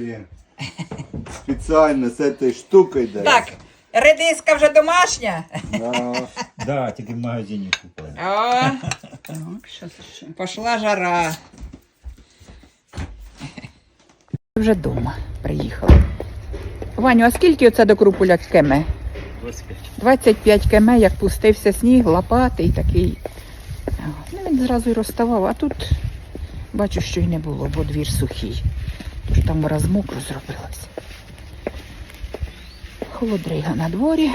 Є. Спеціально з цією штукою йде. Так, редиска вже домашня. Да. Да, тільки в магазині купили. О, Так, що це ще? пошла жара. Вже вдома приїхали. Ваню, а скільки оце до Крупуляк кеме? 25. 25 кеме, як пустився сніг, лопатий такий. Ну, він зразу й розставав, а тут бачу, що й не було, бо двір сухий. Тож там раз мокро зробилося. Холодрига на дворі.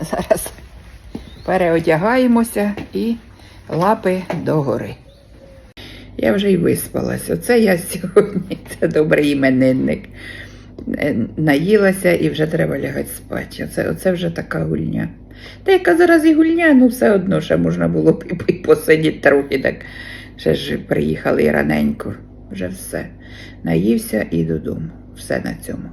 Зараз переодягаємося і лапи догори. Я вже й виспалась. Оце я сьогодні, це добрий іменинник. Е, Наїлася і вже треба лягати спати. Оце, оце вже така гульня. Та яка зараз і гульня, ну все одно ще можна було б і- посидіти трохи. Так ще ж приїхали раненько. Вже все. Наївся і додому. Все на цьому.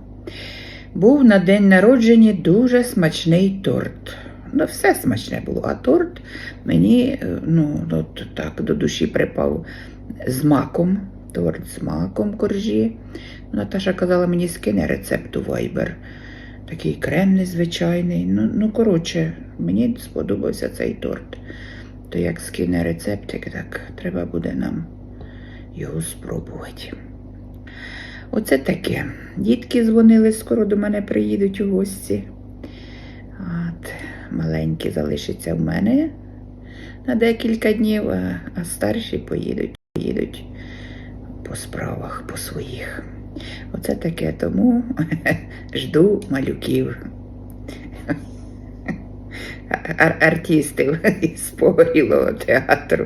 Був на день народження дуже смачний торт. Ну, все смачне було, а торт мені е, ну, от так до душі припав з маком. Торт з маком коржі. Наташа казала, мені скине рецепт у Viber. Такий крем незвичайний. Ну, ну коротше, мені сподобався цей торт. То як скине рецептик, так треба буде нам його спробувати. Оце таке. Дітки дзвонили, скоро до мене приїдуть у гості. От, маленькі залишаться в мене на декілька днів, а, старші поїдуть, поїдуть по справах, по своїх. Оце таке, тому жду малюків. Ар- артистів із погорілого театру.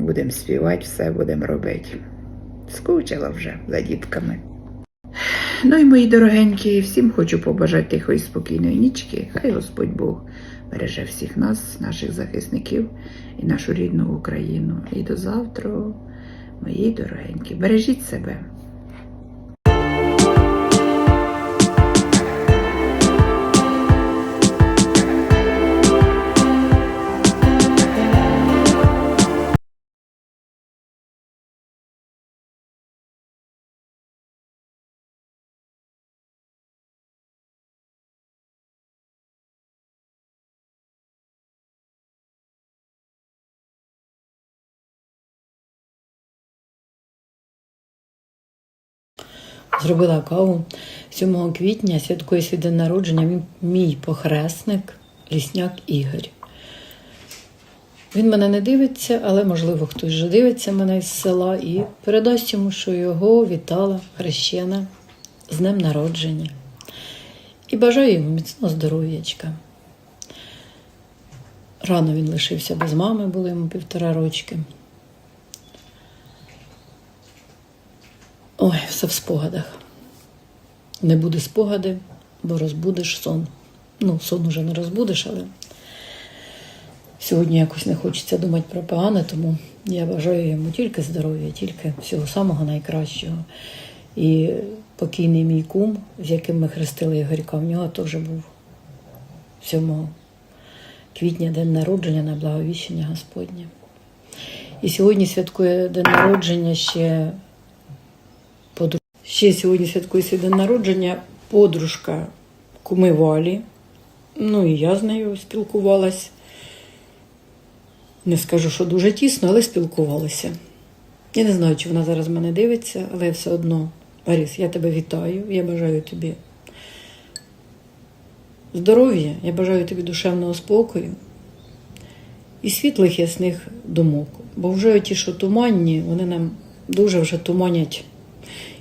Будемо співати, все будемо робити. Скучила вже за дітками. Ну і мої дорогенькі, всім хочу побажати тихої спокійної нічки. Хай Господь Бог береже всіх нас, наших захисників і нашу рідну Україну. І до завтра, мої дорогенькі, бережіть себе. Зробила каву 7 квітня, святкує свій день народження мій, похресник, лісняк Ігор. Він мене не дивиться, але можливо хтось вже дивиться мене із села і передасть йому, що його вітала хрещена з днем народження. І бажаю йому міцного здоров'ячка. Рано він лишився без мами, було йому півтора рочки. Ой, все в спогадах. Не буде спогади, бо розбудеш сон. Ну, сон уже не розбудеш, але сьогодні якось не хочеться думати про погане, тому я бажаю йому тільки здоров'я, тільки всього самого найкращого. І покійний мій кум, з яким ми хрестили Ігорька, в нього теж був 7 квітня день народження на благовіщення Господнє. І сьогодні святкує день народження ще. Ще сьогодні святкує свій день народження подружка куми Валі. Ну і я з нею спілкувалась. Не скажу, що дуже тісно, але спілкувалася. Я не знаю, чи вона зараз мене дивиться, але все одно, Аріс, я тебе вітаю. Я бажаю тобі здоров'я, я бажаю тобі душевного спокою і світлих ясних думок. Бо вже ті, що туманні, вони нам дуже вже туманять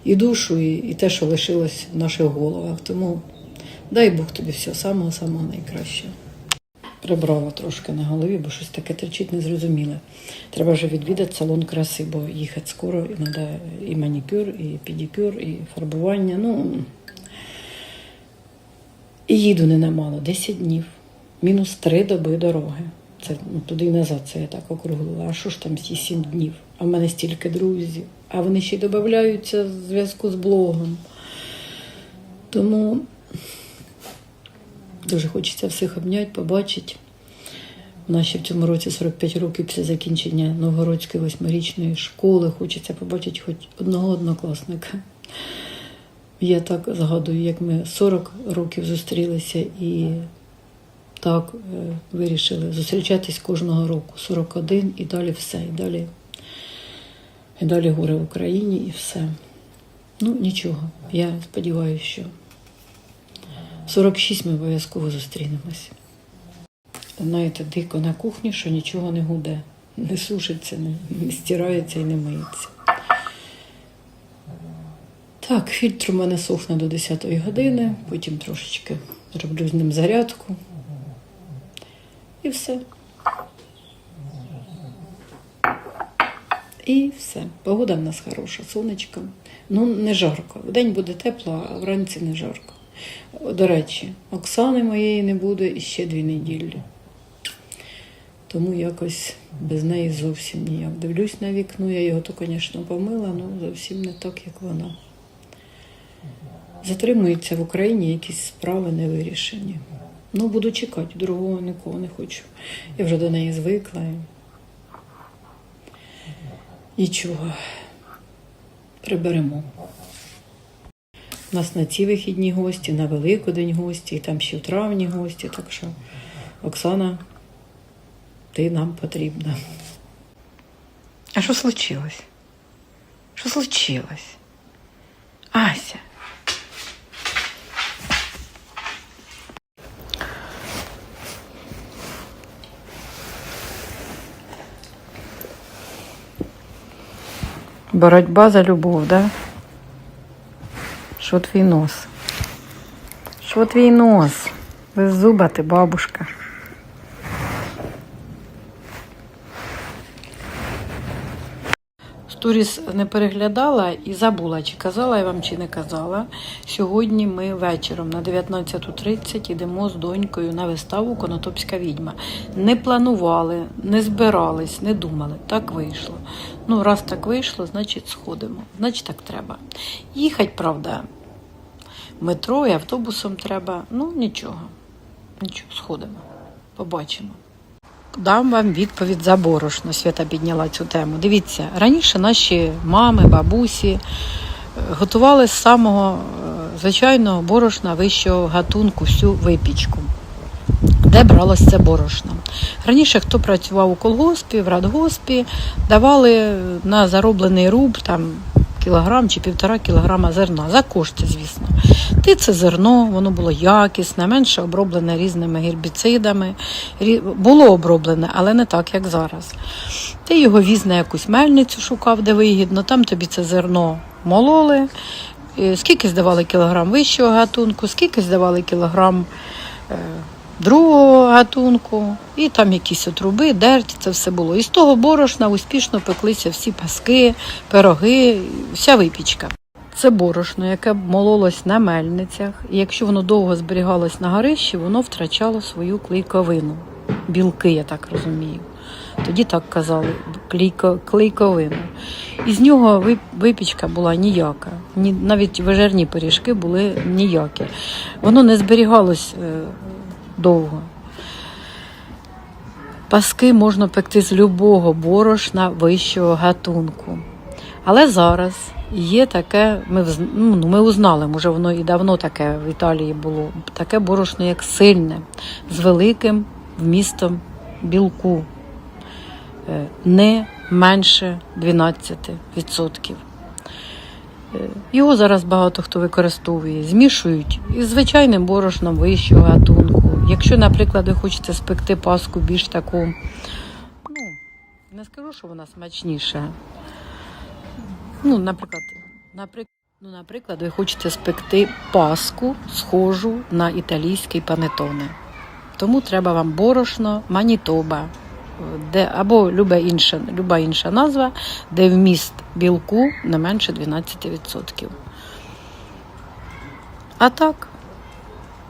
і душу, і, і те, що лишилось в наших головах. Тому дай Бог тобі всього самого-самого найкращого. Прибрала трошки на голові, бо щось таке терчить незрозуміле. Треба вже відвідати салон краси, бо їхати скоро, і треба і манікюр, і педикюр, і фарбування. Ну, і їду не намало, 10 днів, мінус 3 доби дороги. Це ну, туди і назад, це я так округлила. А що ж там ці 7 днів? А в мене стільки друзів. А вони ще й додаються в зв'язку з блогом. Тому дуже хочеться всіх обняти, побачити. У нас ще в цьому році 45 років після закінчення Новгородської восьмирічної школи. Хочеться побачити хоч одного однокласника. Я так згадую, як ми 40 років зустрілися і так е, вирішили зустрічатись кожного року. 41 і далі все. І далі, і далі горе в Україні і все. Ну, нічого. Я сподіваюся, що 46 ми обов'язково зустрінемось. Знаєте, дико на кухні, що нічого не гуде, не сушиться, не, не стирається і не миється. Так, фільтр у мене сохне до 10 години, потім трошечки зроблю з ним зарядку. І все. І все. Погода в нас хороша, сонечко. Ну, не жарко. Вдень буде тепло, а вранці не жарко. До речі, Оксани моєї не буде іще дві неділі. Тому якось без неї зовсім ніяк. Дивлюсь на вікно, я його то, звісно, помила, але зовсім не так, як вона. Затримуються в Україні якісь справи не вирішені. Ну, буду чекати, другого нікого не хочу. Я вже до неї звикла. і Нічого. Приберемо. У нас на ці вихідні гості, на Великодень гості, і там ще в травні гості. Так що, Оксана, ти нам потрібна. А що случилось? Що случилось? Ася. Боротьба за любов, да? Що твій нос? Що твій нос? Без зуба ти, бабушка. Сторіс не переглядала і забула, чи казала я вам, чи не казала. Сьогодні ми вечором на 19.30 йдемо з донькою на виставу Конотопська відьма. Не планували, не збирались, не думали. Так вийшло. Ну, раз так вийшло, значить сходимо. Значить, так треба. Їхати, правда, метро і автобусом треба. Ну, нічого. Нічого, сходимо. Побачимо. Дам вам відповідь за борошно. Свята підняла цю тему. Дивіться, раніше наші мами, бабусі е, готували з самого е, звичайного борошна вищого гатунку всю випічку. Де бралось це борошно? Раніше, хто працював у колгоспі, в радгоспі, давали на зароблений руб там кілограм чи півтора кілограма зерна. За кошти, звісно. Ти це зерно, воно було якісне, менше оброблене різними гербіцидами. Було оброблене, але не так, як зараз. Ти його віз на якусь мельницю шукав, де вигідно, там тобі це зерно мололи. Е, Скільки здавали кілограм вищого гатунку, скільки здавали кілограм е, другого гатунку, і там якісь отруби, дерть, це все було. І з того борошна успішно пеклися всі паски, пироги, вся випічка. Це борошно, яке мололось на мельницях, і якщо воно довго зберігалось на горищі, воно втрачало свою клейковину. Білки, я так розумію. Тоді так казали, клейко, клейковину. І нього випічка була ніяка. Ні, навіть вижерні пиріжки були ніякі. Воно не зберігалось е, довго. Паски можна пекти з любого борошна вищого гатунку. Але зараз є таке, ми, ну, ми узнали, може воно і давно таке в Італії було, таке борошно, як сильне, з великим вмістом білку, Е, не менше 12%. Е, Його зараз багато хто використовує, змішують із звичайним борошном вищого гатунку. Якщо, наприклад, ви хочете спекти паску більш таку, ну, не скажу, що вона смачніша. Ну, наприклад, наприклад, ну, наприклад, ви хочете спекти паску, схожу на італійський панетоне. Тому треба вам борошно Манітоба, де, або люба інша, люба інша назва, де вміст білку не менше 12%. А так,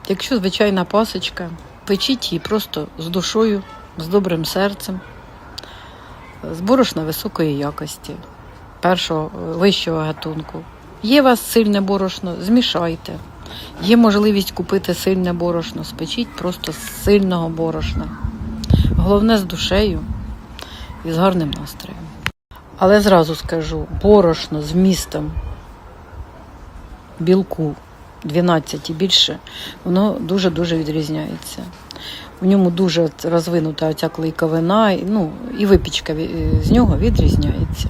якщо звичайна пасочка, печіть її просто з душою, з добрим серцем, з борошна високої якості, першого е, вищого гатунку. Є у вас сильне борошно, змішайте. Є можливість купити сильне борошно, спечіть просто з сильного борошна. Головне з душею і з гарним настроєм. Але зразу скажу, борошно з вмістом білку 12 і більше, воно дуже-дуже відрізняється. В ньому дуже розвинута ця клейковина, ну, і випічка з нього відрізняється.